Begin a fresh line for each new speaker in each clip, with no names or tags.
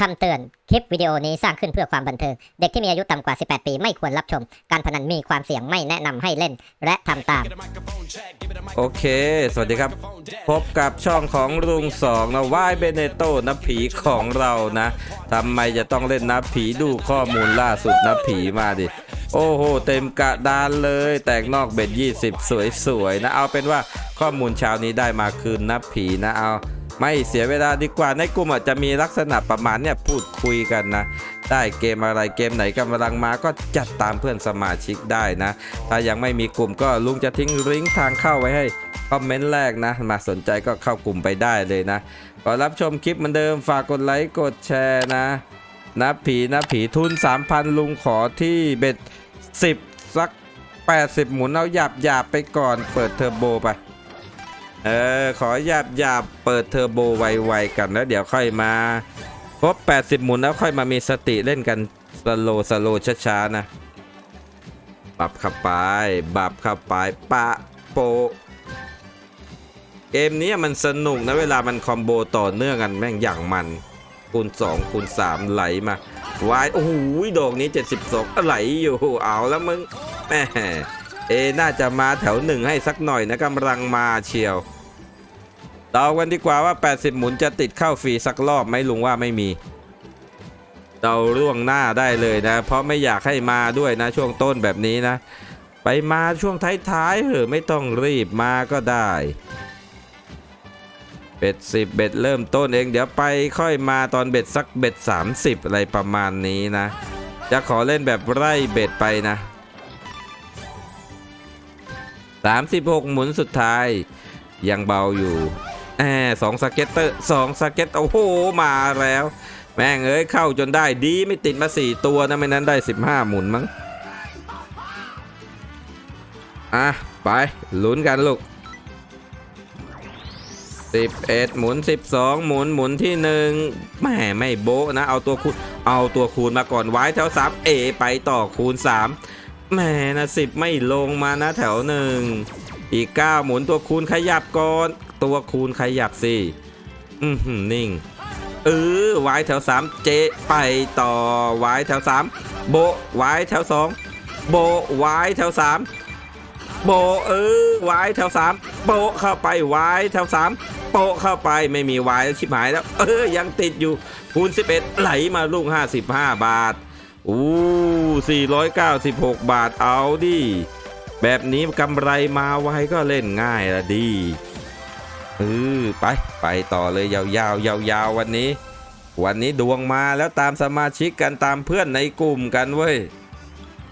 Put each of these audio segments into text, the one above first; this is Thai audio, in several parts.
คำเตือน คลิปวิดีโอนี้สร้างขึ้นเพื่อความบันเทิง เด็กที่มีอายุต่ำกว่า 18 ปีไม่ควรรับชม การพนันมีความเสี่ยงไม่แนะนำให้เล่น และทำตาม
โอเค สวัสดีครับ พบกับช่องของลุงสองนะวายเบเนโตนะผีของเรานะทำไมจะต้องเล่นนะผีดูข้อมูลล่าสุดนะผีมาดิ โอ้โห เต็มกระดานเลย แตกนอกเบ็ด20 สวยๆนะ เอาเป็นว่า ข้อมูลเช้านี้ได้มาคืนนะผีนะเอา ไม่เสียเวลาดีกว่าในกลุ่มอาจจะมีลักษณะประมาณเนี่ยพูดคุยกันนะ ได้เกมอะไรเกมไหนกำลังมาก็จัดตามเพื่อนสมาชิกได้นะ ถ้ายังไม่มีกลุ่มก็ลุงจะทิ้งลิงก์ทางเข้าไว้ให้คอมเมนต์แรกนะ มาสนใจก็เข้ากลุ่มไปได้เลยนะก่อนรับชมคลิปเหมือนเดิมฝากกดไลค์กดแชร์นะนะผีนะผีทุน 3,000 ลุงขอที่เบ็ด 10 สัก 80 หมุนเอาหยาบหยาบไปก่อนเปิดเทอร์โบไป เออ ขอหยาบหยาบเปิดเทอร์โบไวๆกันแล้วเดี๋ยวค่อยมาครบ80 หมุนแล้วค่อยมามีสติเล่นกันสโลสโลช้าๆนะบับเข้าไปบับเข้าไปปะโป เกมนี้มันสนุกนะเวลามันคอมโบต่อเนื่องกันแม่งอย่างมันคูณ2คูณ3ไหลมาวายโอ้โหดอกนี้ 72ไหลอยู่เอาแล้วมึงแม่เอน่าจะมาแถวหนึ่งให้สักหน่อยนะกำลังมาเชียว เดากันดีกว่าว่า 80 หมุนจะติดเข้าฟรีสักรอบไหมลุงว่าไม่มีเราล่วงหน้าได้เลยนะ เพราะไม่อยากให้มาด้วยนะช่วงต้นแบบนี้นะ ไปมาช่วงท้ายๆเหอะไม่ต้องรีบมาก็ได้เบ็ดสิบเบ็ดเริ่มต้นเองเดี๋ยวไปค่อยมาตอนเบ็ดสักเบ็ด30อะไรประมาณนี้นะ จะขอเล่นแบบไร่เบ็ดไปนะ 36 หมุนสุดท้าย ยังเบาอยู่ แอสองสเก็ตเตอร์สองสเก็ตโอ้โหมาแล้ว แม่งเอ้ยเข้าจนได้ดีไม่ติดมา4ตัวนะไม่นั้นได้15หมุนมั้งอะไปลุ้นกันลูก11หมุน12หมุนหมุนที่หนึ่งแหม่ไม่โบะนะ เอาตัวคูณเอาตัวคูณมาก่อนไว้แถว3เอไปต่อคูณ3แหม่นะ10ไม่ลงมานะแถวหนึ่งอีก9หมุนตัวคูณขยับก่อน ตัวคูณขยับสิอือหือนิ่งเออไว้แถว3เจไปต่อไว้แถว3โบะไว้แถว2โบะไว้แถว3โบเออไว้แถว3โบะเข้าไปไว้แถว3โปะเข้าไปไม่มีไว้แล้วชิบหายแล้ว เออยังติดอยู่คูณ11 ไหลมาลูก 55 บาทอู้496 บาทเอาดิ แบบนี้กำไรมาไว้ก็เล่นง่ายละดี เออไปไปต่อเลยยาวๆยาวๆวันนี้ วันนี้ดวงมาแล้วตามสมาชิกกันตามเพื่อนในกลุ่มกันเว้ย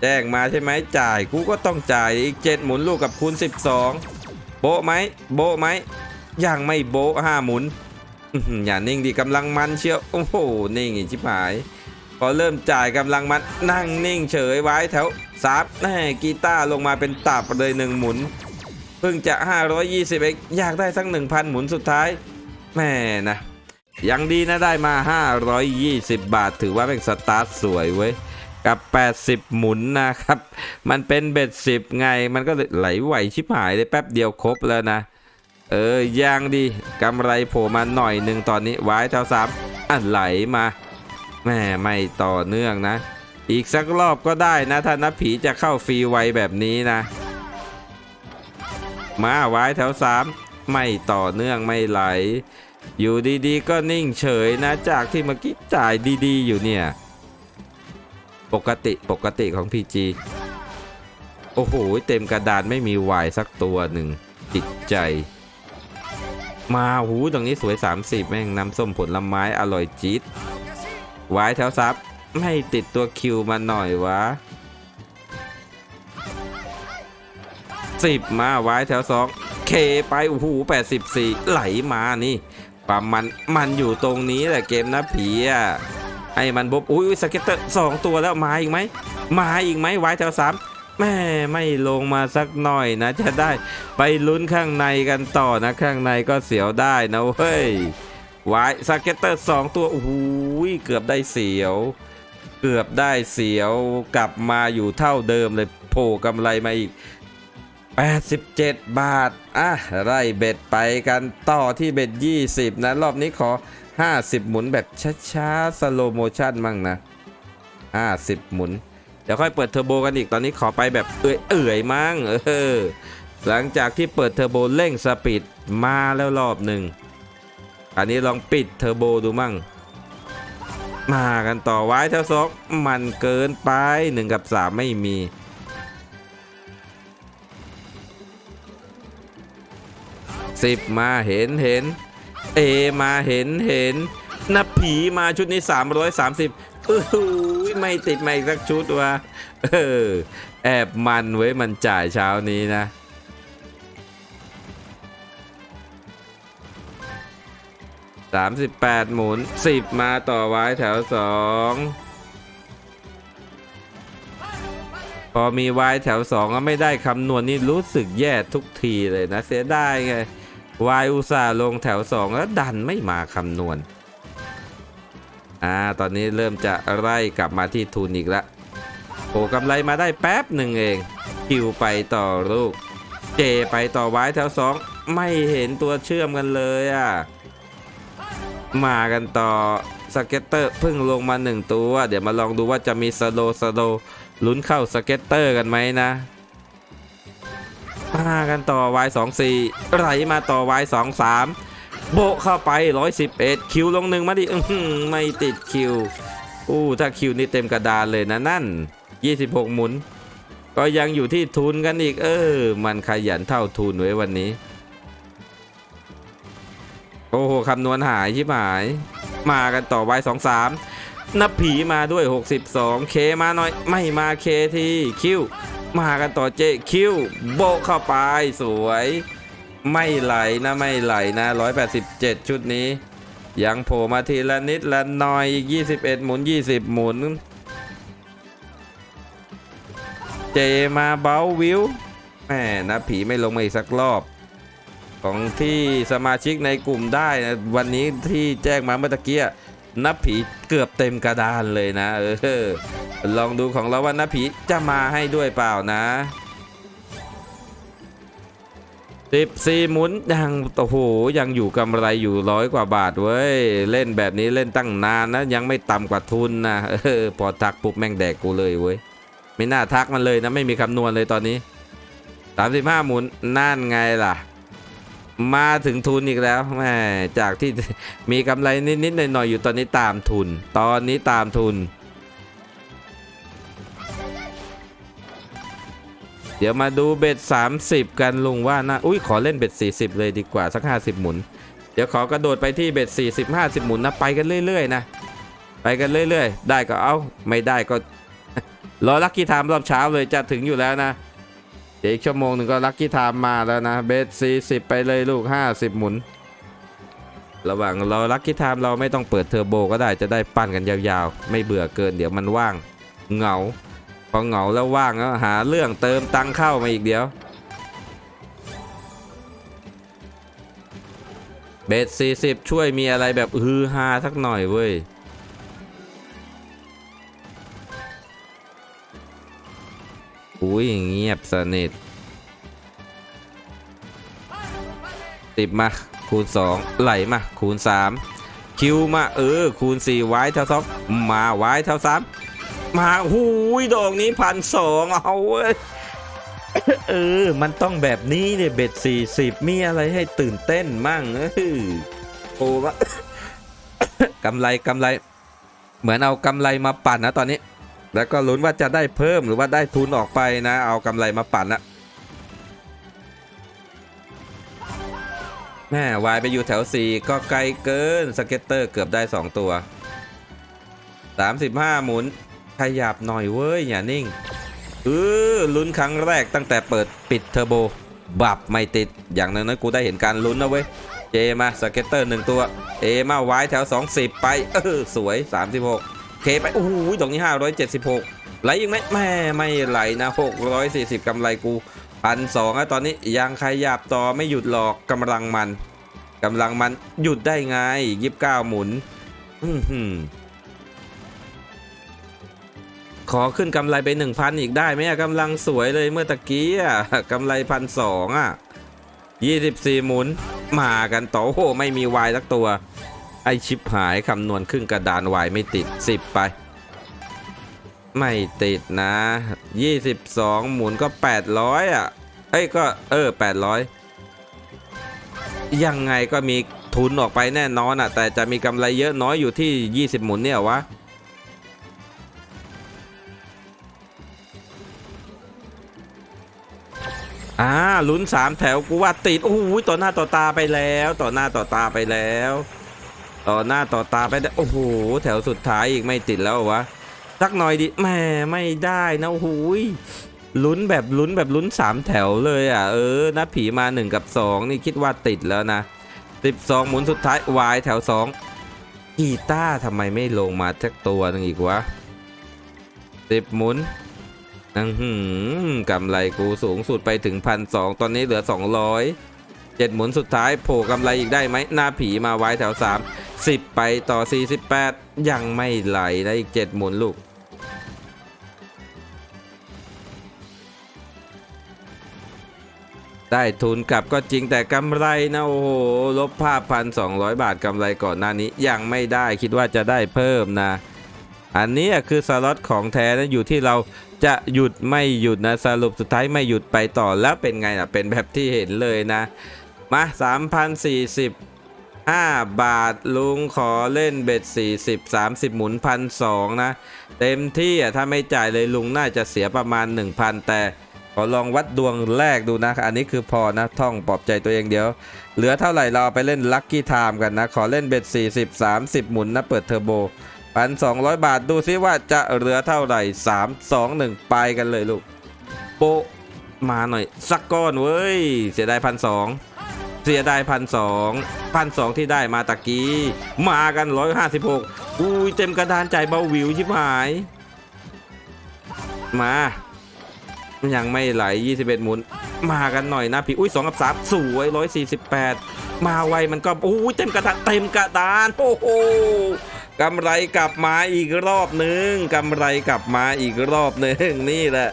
แจ้งมาใช่ไหมจ่ายกูก็ต้องจ่ายอีก7หมุนลูกกับคูณ12 โบไหมโบไหมยังไม่โบห้าหมุนอย่านิ่งดีกำลังมันเชียวโอ้โหนิ่งอีกชิบหาย พอเริ่มจ่ายกำลังมันนั่งนิ่งเฉยไว้แถวสามแม่กีตาร์ลงมาเป็นตับเลยหนึ่งหมุน เพิ่งจะ 520เองอยากได้สัก 1,000 หมุนสุดท้ายแม่นะยังดีนะได้มา 520 บาท ถือว่าเป็นสตาร์ทสวยเว้ย กับ 80 หมุนนะครับ มันเป็นเบ็ดสิบไง มันก็ไหลไหวชิบหายเลยแป๊บเดียวครบแล้วนะ เออยังดีกำไรโผล่มาหน่อยหนึ่งตอนนี้ไว้เท่าสามอะไหลมาแม่ไม่ต่อเนื่องนะ อีกสักรอบก็ได้นะ ถ้านับผีจะเข้าฟรีไวแบบนี้นะ มาไว้แถวสามไม่ต่อเนื่องไม่ไหล อยู่ดีๆ ก็นิ่งเฉยนะจากที่เมื่อกี้จ่ายดีๆ อยู่เนี่ย ปกติปกติของ PG โอ้โห เต็มกระดานไม่มีวายสักตัวหนึ่งจิตใจ มาหูตรงนี้สวย 30 แม่งน้ำส้มผลไม้อร่อยจี๊ดวายแถวซับไม่ติดตัวคิวมาหน่อยวะ สิบมาไว้แถวสองเคไปโอ้โหแปดสิบสี่ไหลมานี่ความมันมันอยู่ตรงนี้แหละเกมนะผีอะให้มันบบอุ้ยสเก็ตเตอร์สองตัวแล้วมาอีกไหมมาอีกไหมไว้แถวสามแม่ไม่ลงมาสักหน่อยนะ จะได้ไปลุ้นข้างในกันต่อนะข้างในก็เสียวได้นะเว้ยไว้สเก็ตเตอร์สองตัวโอ้โหเกือบได้เสียว เกือบได้เสียวกลับมาอยู่เท่าเดิมเลยโผล่กำไรมาอีก 87 บาท อะไล่เบ็ดไปกันต่อที่เบ็ด 20 นะ รอบนี้ขอ 50 หมุนแบบช้าๆ สโลโมชั่นมั่งนะ 50 หมุน เดี๋ยวค่อยเปิดเทอร์โบกันอีก ตอนนี้ขอไปแบบเอื่อยๆ มั่ง เออ หลังจากที่เปิดเทอร์โบเร่งสปีดมาแล้วรอบหนึ่ง อันนี้ลองปิดเทอร์โบดูมั่ง มากันต่อไว้เท่าซอกมันเกินไป 1 กับ 3 ไม่มี สิบมาเห็นเห็นเอมาเห็นเห็นนับผีมาชุดนี้ 330เออหือไม่ติดมาอีกสักชุดวะเออแอบมันไว้ยมันจ่ายเช้านี้นะ38หมุน10มาต่อไว้แถว2พอมีไว้แถว2ก็ไม่ได้คำนวณนี่รู้สึกแย่ทุกทีเลยนะ เสียดายไง วายอุตส่าห์ลงแถว 2 แล้วดันไม่มาคำนวณ อ่า ตอนนี้เริ่มจะไล่กลับมาที่ทุนอีกล้วโอ้กำไรมาได้แป๊บหนึ่งเอง คิวไปต่อลูก เจไปต่อไว้แถว 2 ไม่เห็นตัวเชื่อมกันเลยอะ มากันต่อสเก็ตเตอร์เพิ่งลงมาหนึ่งตัว เดี๋ยวมาลองดูว่าจะมีสโลสโลลุ้นเข้าสเก็ตเตอร์กันไหมนะ มากันต่อ Y24 ไหลมาต่อ Y23 โบเข้าไป 111 คิวลงหนึ่งมาดิไม่ติดคิวอู้ถ้าคิวนี่เต็มกระดานเลยนะนั่น 26 หมุน ก็ยังอยู่ที่ทุนกันอีก เออ มันขยันเท่าทุนไว้วันนี้ โอ้โหคำนวณหายชิบหาย มากันต่อ Y23 นับผีมาด้วย 62 เคมาหน่อย ไม่มาเคทีคิว มากันต่อเจคิวโบเข้าไปสวย ไม่ไหลนะไม่ไหลนะ187 ชุดนี้ ยังโผล่มาทีละนิดละหน่อยอีก21 หมุน 20 หมุน เจมาเบาวิวแหมนะผีไม่ลงมาอีกสักรอบ ของที่สมาชิกในกลุ่มได้นะวันนี้ที่แจ้งมาเมื่อตะกี้ นับผีเกือบเต็มกระดานเลยนะ เออ ลองดูของเราว่านับผีจะมาให้ด้วยเปล่านะสิบสี่หมุนยังโอ้โหยังอยู่กำไรอยู่ร้อยกว่าบาทเว้ย เล่นแบบนี้เล่นตั้งนานนะ ยังไม่ต่ำกว่าทุนนะเออพอทักปุ๊บแม่งแดกกูเลยเว้ย ไม่น่าทักมันเลยนะ ไม่มีคำนวณเลยตอนนี้สามสิบห้าหมุนนั่นไงล่ะ มาถึงทุนอีกแล้วแม่จากที่มีกำไรนิดๆหน่อยๆอยู่ตอนนี้ตามทุน ตอนนี้ตามทุน เดี๋ยวมาดูเบ็ด 30 กันลุงว่านะอุ้ยขอเล่นเบ็ด 40 เลยดีกว่าสัก 50 หมุน เดี๋ยวขอกระโดดไปที่เบ็ด 40 50 หมุนนะไปกันเรื่อยๆนะไปกันเรื่อยๆ ได้ก็เอาไม่ได้ก็ รอลักกี้ไทม์รอบเช้าเลยจะถึงอยู่แล้วนะ เดี๋ยวอีกชั่วโมงหนึ่งก็ลักกี้ไทม์มาแล้วนะเบส40ไปเลยลูก50หมุน ระหว่างเราลักกี้ไทม์เราไม่ต้องเปิดเทอร์โบก็ได้จะได้ปั้นกันยาวๆ ไม่เบื่อเกินเดี๋ยวมันว่างเหงา พอเหงาแล้วว่างแล้วหาเรื่องเติมตังค์เข้ามาอีกเดี๋ยวเบส40ช่วยมีอะไรแบบฮือฮาสักหน่อยเว้ย อุ้ยเงียบสนิทติบมา คูณ 2 ไหลมา คูณ 3 คิวมา เออ คูณ4ไว้เท่าซอกมาไว้เท่า3มาหูยดอกนี้พันสองเอาเว้ยเออ มันต้องแบบนี้เนี่ยเบ็ดสี่สิบมีอะไรให้ตื่นเต้นมั่งเออโอ้วะกำไรกำไร เหมือนเอากำไรมาปั่นนะตอนนี้ แล้วก็ลุ้นว่าจะได้เพิ่มหรือว่าได้ทุนออกไปนะ เอากำไรมาปั่นนะแม่วายไปอยู่แถว 4 ก็ไกลเกินสเก็ตเตอร์เกือบได้ 2 ตัว 35 หมุน ขยับหน่อยเว้ย อย่านิ่งเออลุ้นครั้งแรกตั้งแต่เปิดปิดเทอร์โบ บับไม่ติด อย่างนั้นนะกูได้เห็นการลุ้นนะเว้ย เจมาสเก็ตเตอร์หนึ่งตัว เอมาไว้แถว 20 ไป เออ สวย 36 เคไปโอ้โหตรงนี้ 576 ไหลยังไหมแม่ไม่ไหลนะ 640กำไรกูพันสองอะตอนนี้ยังขยับต่อไม่หยุดหรอกกำลังมันกำลังมันหยุดได้ไง29หมุน อื้อหือขอขึ้นกำไรไปหนึ่งพันอีกได้ไหมอะกำลังสวยเลยเมื่อตะกี้อะกำไรพันสองอะยี่สิบสี่หมุน มากันต่อโอ้โหไม่มีวายสักตัว ไอชิปหายคำนวณครึ่งกระดานวายไม่ติดสิบไป ไม่ติดนะ 22 หมุนก็ 800 อะ เอ้ยก็เออ 800 ยังไงก็มีทุนออกไปแน่นอนอะ แต่จะมีกำไรเยอะน้อยอยู่ที่ 20 หมุนเนี่ยวะอ่าลุ้นสามแถวกูว่าติดโอ้โหต่อหน้าต่อตาไปแล้ว ต่อหน้าต่อตาไปแล้ว ต่อหน้าต่อตาไปแล้โอ้โหแถวสุดท้ายอีกไม่ติดแล้ววะสักหน่อยดิแหมไม่ได้นะโอ้โหยลุ้นแบบลุ้นแบบลุ้นสามแถวเลยอะเออนะผีมาหนึ่งกับสองนี่คิดว่าติดแล้วนะสิบสองหมุนสุดท้ายวายแถวสองกีตาร์ทำไมไม่ลงมาสักตัวหนึงอีกวะสิบหมุนอือหือกำไรกูสูงสุดไปถึงพันสองตอนนี้เหลือสองร้อยเจ็ดหมุนสุดท้ายโผล่กำไรอีกได้ไหมหน้าผีมาไว้แถวสามสิบไปต่อสี่สิบแปดยังไม่ไหลนะอีกเจ็ดหมุนลูก ได้ทุนกลับก็จริงแต่กำไรนะ โอ้โห ลบภาพพันสองบาทกำไรก่อนหน้านี้ ยังไม่ได้คิดว่าจะได้เพิ่มนะ อันนี้คือสล็อตของแท้นะอยู่ที่เราจะหยุดไม่หยุดนะสรุปสุดท้ายไม่หยุดไปต่อแล้วเป็นไงล่ะเป็นแบบที่เห็นเลยนะ มา 3,040 5 บาทลุงขอเล่นเบ็ด 40 30 หมุนพันสองนะ เต็มที่อะถ้าไม่จ่ายเลยลุงน่าจะเสียประมาณ 1,000 แต่ขอลองวัดดวงแรกดูนะ อันนี้คือพอนะท่องปลอบใจตัวเองเดี๋ยว เหลือเท่าไหร่เราเอไปเล่นลัคกี้ไทม์กันนะ ขอเล่นเบ็ด 40 30 หมุนนะเปิดเทอร์โบพันสองบาทดูซิว่าจะเหลือเท่าไหร่ 3 2 1 ไปกันเลยลูกโปมาหน่อยสักก้อนเว้ย เสียดายพันสอง เสียดายพันสองพันสองที่ได้มาตะกี้ มากันร้อยห้าสิบหกอุ้ยเต็มกระดานใจเบาวิวชิบหาย มา ยังไม่ไหล 21 หมุน มากันหน่อยนะพี่ อุ้ย2กับ 3 สวย 148 มาไวมันก็ อุ้ยเต็มกระดาน เต็มกระดาน โอ้โหกำไรกลับมาอีกรอบหนึ่งกำไรกลับมาอีกรอบหนึ่งนี่แหละ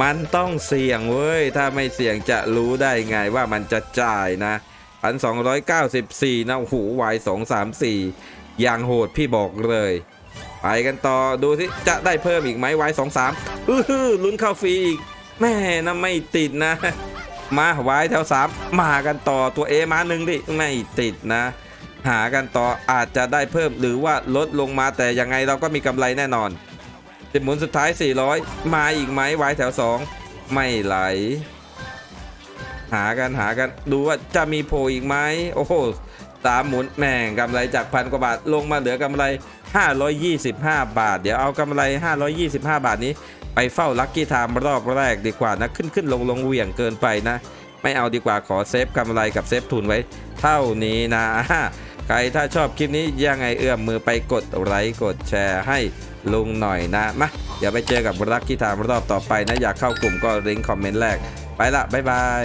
มันต้องเสี่ยงเว้ย ถ้าไม่เสี่ยงจะรู้ได้ไงว่ามันจะจ่ายนะพันสองร้อยเก้าสิบสี่นะโอ้โหวายสองสามสี่อย่างโหดพี่บอกเลย ไปกันต่อดูสิจะได้เพิ่มอีกไหมวายสองสามอื้อหือลุ้นเข้าฟรีอีกแม่นะไม่ติดนะ มาไว้แถวสามมากันต่อตัวเอมาหนึ่งดิไม่ติดนะ หากันต่ออาจจะได้เพิ่มหรือว่าลดลงมาแต่ยังไงเราก็มีกำไรแน่นอน สิบหมุนสุดท้าย 400 มาอีกไหมไว้แถว 2 ไม่ไหล หากันหากันดูว่าจะมีโผล่อีกไหมโอ้โหสามหมุนแม่งกำไรจากพันกว่าบาทลงมาเหลือกำไร 525 บาท เดี๋ยวเอากำไร 525 บาทนี้ ไปเฝ้าลัคกี้ไทม์รอบแรกดีกว่านะขึ้นขึ้นลงลงเหวี่ยงเกินไปนะ ไม่เอาดีกว่าขอเซฟกำไรกับเซฟทุนไว้ เท่านี้นะ ใครถ้าชอบคลิปนี้ยังไงเอื้อมมือไปกดไลค์กดแชร์ให้ลุงหน่อยนะมาเดี๋ยวไปเจอกับรักที่ถามรอบต่อไปนะ อยากเข้ากลุ่มก็ลิงก์คอมเมนต์แรก ไปละ บ๊ายบาย